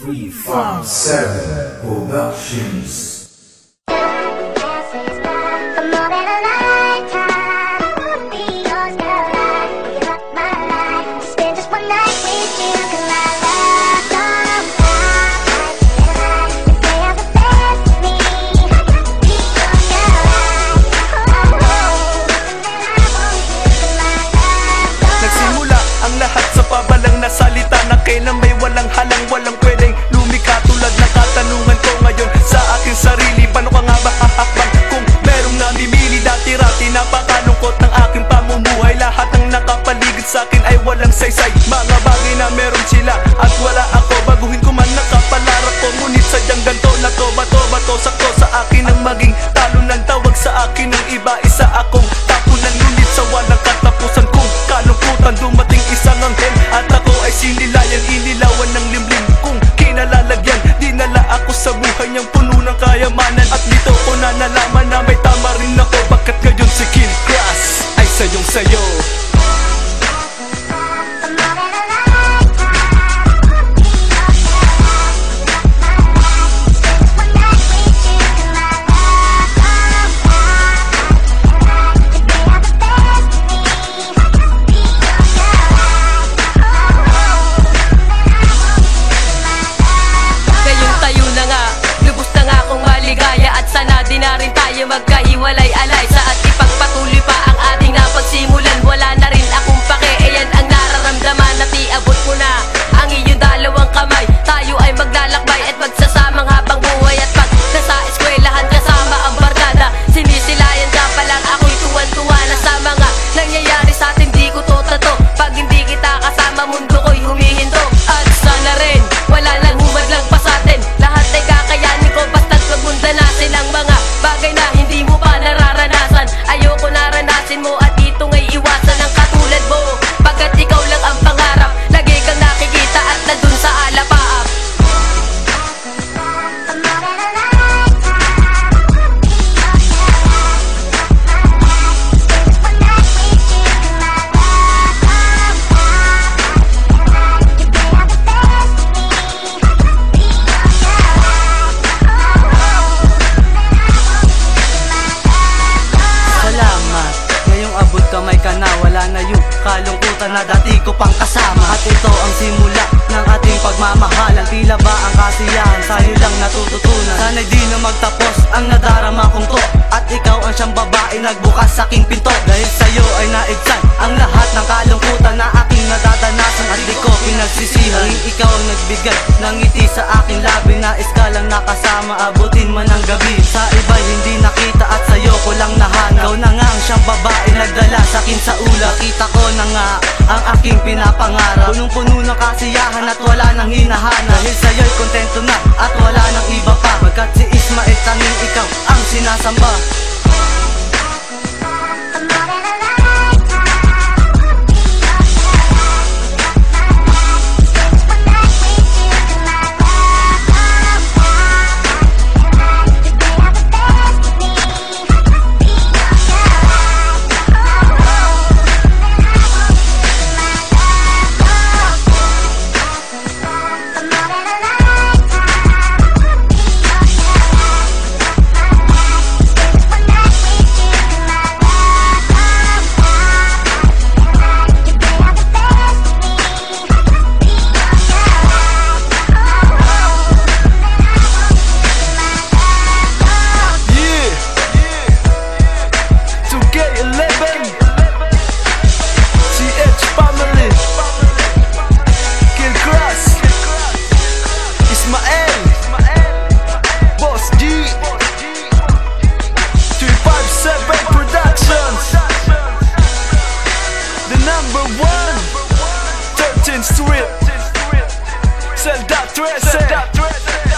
Three, five, seven Productions. Nagsimula ang lahat sa pabalang salita na kailan may walang halang walang lungkot ng aking pamumuhay. Lahat ng nakapaligid sa akin ay walang saysay. Mga bagay na meron sila at wala ako. Baguhin ko man nakapalara ko Ngunit sadyang ganto na to Bato-bato sa Kalimutan na dati ko pang kasama. At ito ang simula pagmamahalan Tila ba ang kasiyahan? Sa'yo lang natututunan. Sana'y di na magtapos ang nadarama kong to. At ikaw ang siyang babae nagbukas sa aking pinto. Dahil sa'yo ay naigsan ang lahat ng kalungkutan na aking nadadanasan At di ko pinagsisihan. Ikaw ang nagbigay ng ngiti sa aking labi. Na iskalang nakasama abutin man ang gabi. Sa iba hindi nakita at sa'yo ko lang nahanap. Ikaw na nga ang siyang babae nagdala sa'kin sa ula Kita ko na nga ang aking pinapangarap. Punong-puno ng kasiyahan at wala nang ang hinahana Dahil sa'yo'y kontento na at wala nang iba pa. Pagkat si Ismael tanging ikaw ang sinasamba. the. Send that threat, send that threat.